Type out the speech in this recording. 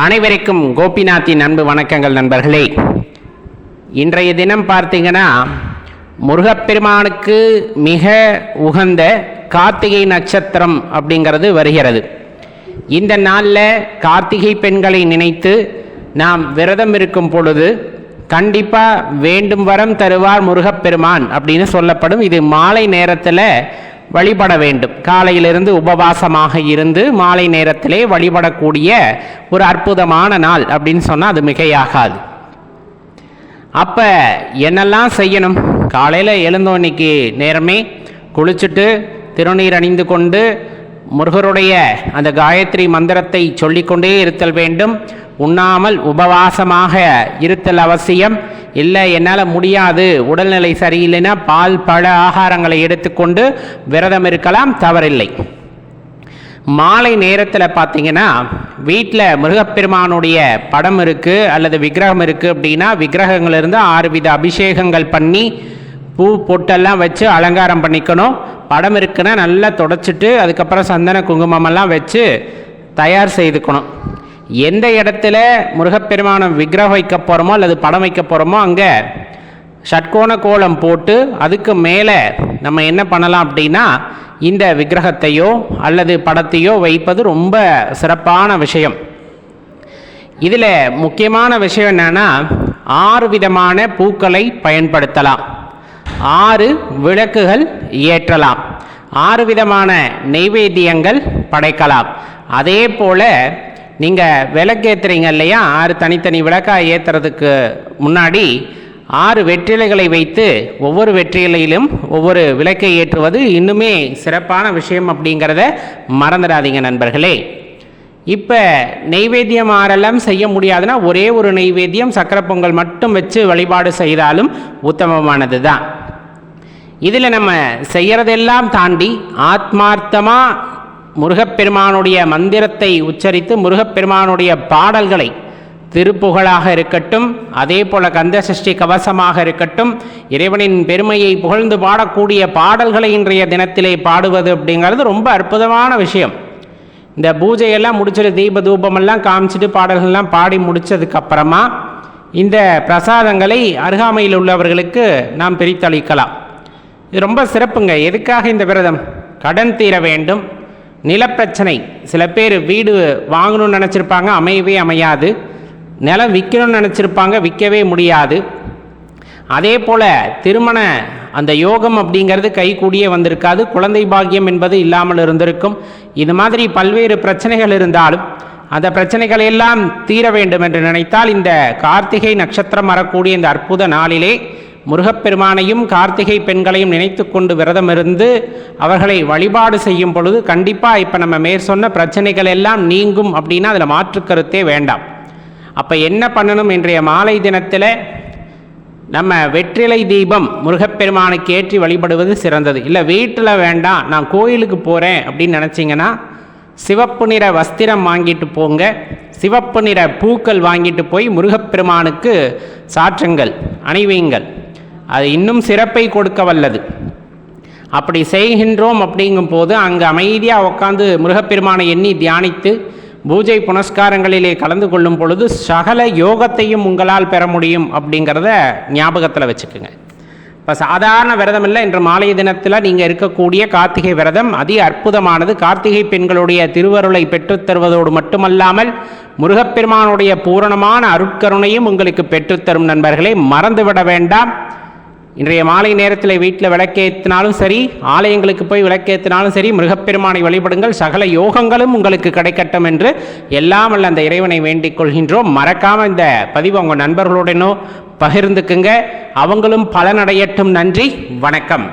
அனைவருக்கும் கோபிநாத்தின் அன்பு வணக்கங்கள் நண்பர்களே. இன்றைய தினம் பார்த்தீங்கன்னா முருகப்பெருமானுக்கு மிக உகந்த கார்த்திகை நட்சத்திரம் அப்படிங்கிறது வருகிறது. இந்த நாளில் கார்த்திகை பெண்களை நினைத்து நாம் விரதம் இருக்கும் பொழுது கண்டிப்பாக வேண்டும் வரம் தருவார் முருகப்பெருமான் அப்படின்னு சொல்லப்படும். இது மாலை நேரத்தில் வழிபட வேண்டும். காலையிலிருந்து உபவாசமாக இருந்து மாலை நேரத்திலே வழிபடக்கூடிய ஒரு அற்புதமான நாள் அப்படின்னு சொன்னால் அது மிகையாகாது. அப்போ என்னெல்லாம் செய்யணும்? காலையில் எழுந்தோம் இன்னைக்கு நேரமே குளிச்சுட்டு திருநீர் அணிந்து கொண்டு முருகருடைய அந்த காயத்ரி மந்திரத்தை சொல்லிக்கொண்டே இருத்தல் வேண்டும். உண்ணாமல் உபவாசமாக இருத்தல் அவசியம். இல்லை என்னால் முடியாது. உடல்நிலை சரியில்லைன்னா பால் பழ ஆகாரங்களை எடுத்துக்கொண்டு விரதம் இருக்கலாம் தவறில்லை. மாலை நேரத்தில் பார்த்தீங்கன்னா வீட்டில் முருகப்பெருமானுடைய படம் இருக்குது அல்லது விக்கிரகம் இருக்குது அப்படின்னா விக்கிரகங்களிலிருந்து ஆறு வித அபிஷேகங்கள் பண்ணி பூ பொட்டெல்லாம் வச்சு அலங்காரம் பண்ணிக்கணும். படம் இருக்குன்னா நல்லா தொடச்சிட்டு அதுக்கப்புறம் சந்தன குங்குமமெல்லாம் வச்சு தயார் செய்துக்கணும். எந்த இடத்துல முருகப்பெருமான விக்கிரகம் வைக்க போகிறோமோ அல்லது படம் வைக்க போகிறோமோ அங்கே ஷட்கோண கோலம் போட்டு அதுக்கு மேலே நம்ம என்ன பண்ணலாம் அப்படின்னா இந்த விக்கிரகத்தையோ அல்லது படத்தையோ வைப்பது ரொம்ப சிறப்பான விஷயம். இதில் முக்கியமான விஷயம் என்னென்னா ஆறு விதமான பூக்களை பயன்படுத்தலாம். ஆறு விளக்குகள் ஏற்றலாம். ஆறு விதமான நெய்வேத்தியங்கள் படைக்கலாம். அதே போல் நீங்கள் விளக்கேற்றுறீங்க இல்லையா? ஆறு தனித்தனி விளக்காக ஏற்றுறதுக்கு முன்னாடி ஆறு வெற்றிலைகளை வைத்து ஒவ்வொரு வெற்றிலையிலும் ஒவ்வொரு விளக்கை ஏற்றுவது இன்னுமே சிறப்பான விஷயம் அப்படிங்கிறத மறந்துடாதீங்க நண்பர்களே. இப்போ நெய்வேத்தியம் ஆரெல்லாம் செய்ய முடியாதுன்னா ஒரே ஒரு நெய்வேத்தியம் சக்கரை பொங்கல் மட்டும் வச்சு வழிபாடு செய்தாலும் உத்தமமானது தான் இதில் நம்ம செய்கிறதெல்லாம் தாண்டி ஆத்மார்த்தமாக முருகப்பெருமானுடைய மந்திரத்தை உச்சரித்து முருகப்பெருமானுடைய பாடல்களை திருப்புகழாக இருக்கட்டும் அதே போல கந்த சஷ்டி கவசமாக இருக்கட்டும் இறைவனின் பெருமையை புகழ்ந்து பாடக்கூடிய பாடல்களை இன்றைய தினத்திலே பாடுவது அப்படிங்கிறது ரொம்ப அற்புதமான விஷயம். இந்த பூஜையெல்லாம் முடிச்சுட்டு தீப தூபமெல்லாம் காமிச்சிட்டு பாடல்கள்லாம் பாடி முடித்ததுக்கப்புறமா இந்த பிரசாதங்களை அருகாமையில் உள்ளவர்களுக்கு நாம் பிரித்தளிக்கலாம். இது ரொம்ப சிறப்புங்க. எதுக்காக இந்த விரதம்? கடன் தீர வேண்டும். நிலப்பிரச்சனை. சில பேர் வீடு வாங்கணும்னு நினச்சிருப்பாங்க அமையவே அமையாது. நிலம் விற்கணும்னு நினச்சிருப்பாங்க விற்கவே முடியாது. அதே போல் திருமண அந்த யோகம் அப்படிங்கிறது கைகூடியே வந்திருக்காது. குழந்தை பாக்கியம் என்பது இல்லாமல் இருந்திருக்கும். இது மாதிரி பல்வேறு பிரச்சனைகள் இருந்தாலும் அந்த பிரச்சனைகளை எல்லாம் தீர வேண்டும் என்று நினைத்தால் இந்த கார்த்திகை நட்சத்திரம் வரக்கூடிய இந்த அற்புத நாளிலே முருகப்பெருமானையும் கார்த்திகை பெண்களையும் நினைத்து கொண்டு விரதம் இருந்து அவர்களை வழிபாடு செய்யும் பொழுது கண்டிப்பாக இப்போ நம்ம மேற் சொன்ன பிரச்சனைகள் எல்லாம் நீங்கும் அப்படின்னா அதில் மாற்று கருத்தே வேண்டாம். அப்போ என்ன பண்ணணும்? இன்றைய மாலை தினத்தில் நம்ம வெற்றிலை தீபம் முருகப்பெருமானுக்கு ஏற்றி வழிபடுவது சிறந்தது. இல்லை வீட்டில் வேண்டாம் நான் கோயிலுக்கு போகிறேன் அப்படின்னு நினச்சிங்கன்னா சிவப்பு நிற வஸ்திரம் வாங்கிட்டு போங்க. சிவப்பு நிற பூக்கள் வாங்கிட்டு போய் முருகப்பெருமானுக்கு சாற்றுங்கள் அணிவியுங்கள் அது இன்னும் சிறப்பை கொடுக்க வல்லது அப்படி செய்கின்றோம் அப்படிங்கும் போது அங்கே அமைதியாக உட்காந்து முருகப்பெருமானை எண்ணி தியானித்து பூஜை புனஸ்காரங்களிலே கலந்து கொள்ளும் பொழுது சகல யோகத்தையும் உங்களால் பெற முடியும் அப்படிங்கிறத ஞாபகத்தில் வச்சுக்கோங்க. இப்போ சாதாரண விரதம் இல்லை இன்று மாலைய தினத்தில் நீங்கள் இருக்கக்கூடிய கார்த்திகை விரதம் அதி அற்புதமானது. கார்த்திகை பெண்களுடைய திருவருளை பெற்றுத் தருவதோடு மட்டுமல்லாமல் முருகப்பெருமானுடைய பூரணமான அருட்கருணையும் உங்களுக்கு பெற்றுத்தரும் நண்பர்களை மறந்துவிட வேண்டாம். இன்றைய மாலை நேரத்தில் வீட்டில் விளக்கேற்றினாலும் சரி ஆலயங்களுக்கு போய் விளக்கேற்றினாலும் சரி மிருகப்பெருமானை வழிபடுங்கள். சகல யோகங்களும் உங்களுக்கு கிடைக்கட்டும் என்று எல்லாம் அல்ல அந்த இறைவனை வேண்டிக் கொள்கின்றோம். மறக்காமல் இந்த பதிவு உங்கள் நண்பர்களுடனோ பகிர்ந்துக்குங்க. அவங்களும் பலனடையட்டும். நன்றி. வணக்கம்.